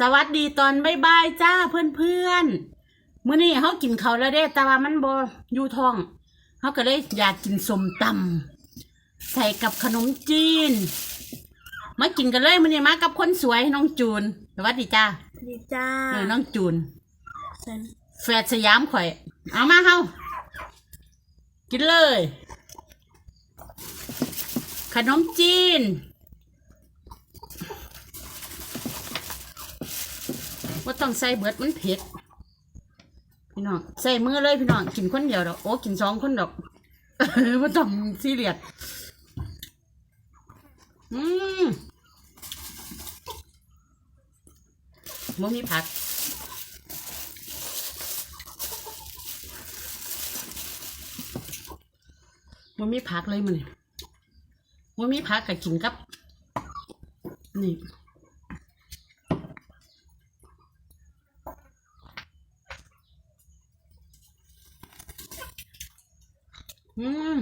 สวัสดีตอนบ่ายๆจ้าเพื่อนๆมื้อนี้เขากินเขาวแล้วเด้ แต่ว่ามันบ่อยู่ท้องเขาก็เลยอยากกินสมตำใส่กับขนมจีน มากินกันเลยมื้อนี้มากับคนสวยน้องจูน สวัสดีจ้าดีจ้าเออน้องจูนฉันแฟดสยามข่อย เอามาเฮากินเลย ขนมจีน ว่า ต้องใส่เบิดมันเผ็ดพี่น้องใส่มือเลยพี่น้องกินคนเดียวดอกโอ้กินสองคนดอกว่าต้องซีเรียสอืมมันมีผักมันมีผักเลยมันมันมีผักกับกินกับ นี่ อืม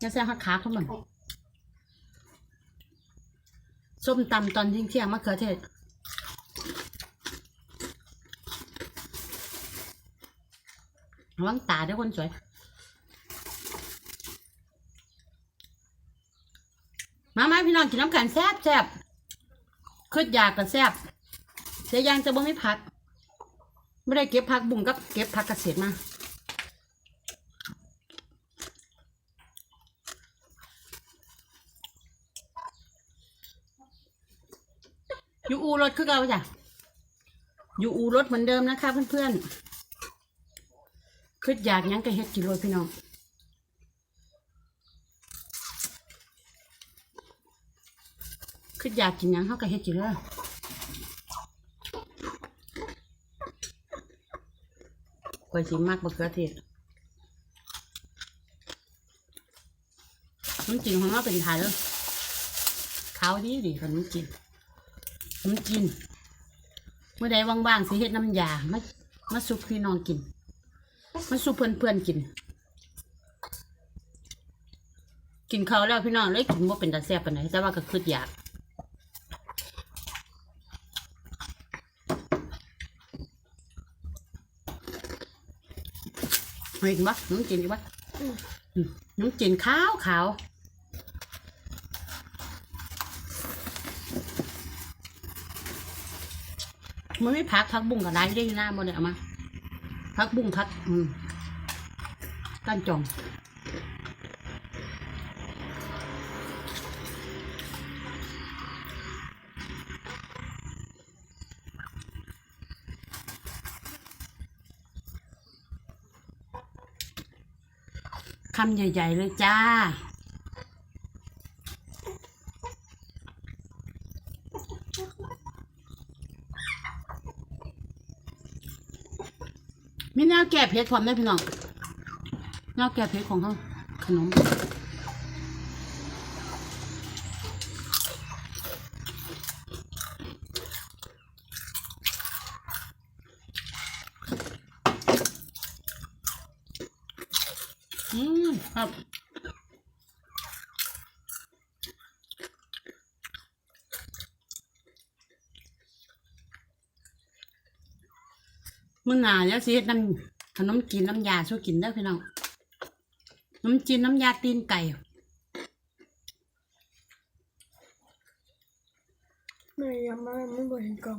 จะแซ่บหักขาเขามันส้มตำตอนเที่ยงมะเขือเทศระวังตาเด้วยคนสวย มามพี่น้องกินน้ำกันแซ่บแซ่บคืดอยากกับแซ่บเสียยางจะบ่ไม่พัก ไม่ได้เก็บผักบุ้งกับเก็บผักเกษตรมา อยู่อูรถคือเก่าจ้ะอยู่อูรถเหมือนเดิมนะคะเพื่อนๆคืดอยากยังก็เฮ็ดกิโลพี่น้องคืออยากกินยังเขาก็เฮ็ดอยู่เลยข่อยสิมากบะเขือเทศขนมจีนของเราเป็นไทยเลยขาวดีดีขนมจีน ขนมจีนเมื่อใดว่างๆสิเฮ็ดน้ำยามามาซุปพี่น้องกินมาซุปเพื่อนๆกิน กินข้าวแล้วพี่น้องเลยกินว่าเป็นตาแซ่บปานไหนแต่ว่าก็คืออยากเห็นปะน้ำจีนอีกปะอืมน้ำจีนขาวขาว มันไม่พักพักบุ้งกับไรได้หน้าบ่ได้เอามาพักบุ้งพักอืมก้นจองคำใหญ่ ๆ เลยจ้า มีแนวแก่เพชรพร้อมได้พี่น้องแนวแก่เพชรของเขาขนมอืมครับ มื่อหนาแล้วสิเฮ็ดน้ำขนมจีนน้ำยาสู้กินได้อพี่น้องขนมจีนน้ำยาตีนไก่ไม่ยังไม่ไม่บเห็นกล่อง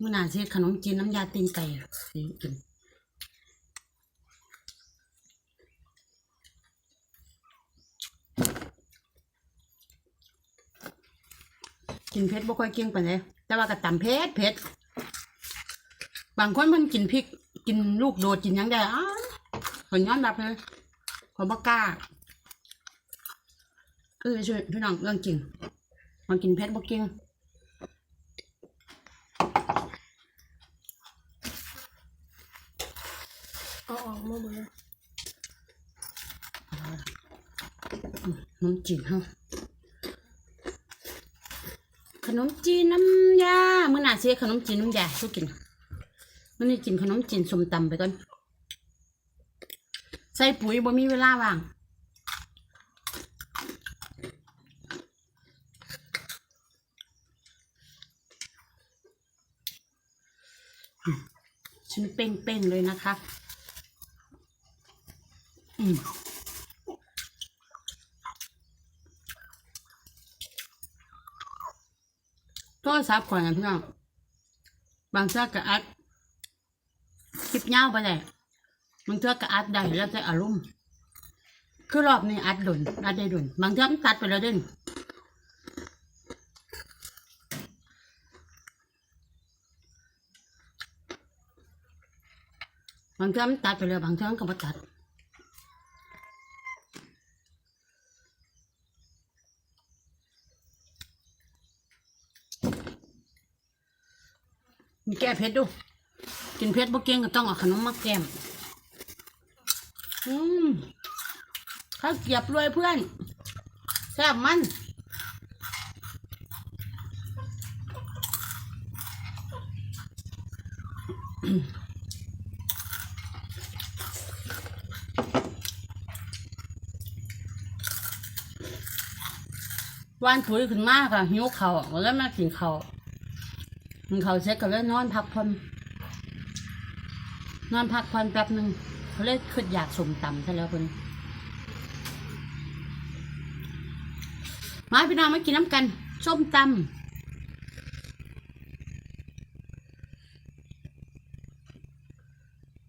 มื่อหนาสิเฮ็ดขนมจีนน้ำยาตีนไก่สิกิน กินเผ็ดบ่ค่อยเก่งปานใดแต่ว่าก็ตำเผ็ดเผ็ดบางคนเพิ่นกินพริก กินลูกโดดกินหยังได้อ้าวคนย้อนรับเลยขอยบ่กล้าเออช่วยพี่น้องเรื่องจริงมันกินเผ็ดบ่เก่งเอาออกมาหมดเลยขนมจีนเฮา ขนมจีนน้ำยาเมื่อหน้าเสียขนมจีนน้ำยาสู้กินมื่อนี้กินขนมจีนสมตำไปก่อน ใส่ปุ๋ยบ่มีเวลาว่างชิ้นเป้งๆเลยนะคะ อืม โทรศัพท์ก่อนนะพี่น้อง บางเทื่อก็อัดคลิปยาไปเลยบางเทื่อก็อัดได้แล้วแต่อารมณ์คือรอบนี้อัดดุนอัดได้ดนบางเทื่อมันตัดไปแล้วเด่นบางเทื่อมันตัดไปแล้วบางเทื่อมันก็บ่ตัด แก้เผ็ดดู กินเผ็ดบ่เก่งก็ต้องเอาขนมมาแก้มอืมข้าวเกียบรวยเพื่อนแซ่บมันวานถุยขึ้นมากค่ะหิวเขาวก็เลยมากินเขา กินเขาเสร็จก็เลยนอนพักผ่อนนอนพักผ่อนแป๊บหนึ่งเขาเลยขึ้นอยากสมตำซะแล้วคนมาพี่น้องมากินน้ำกันส้มตำ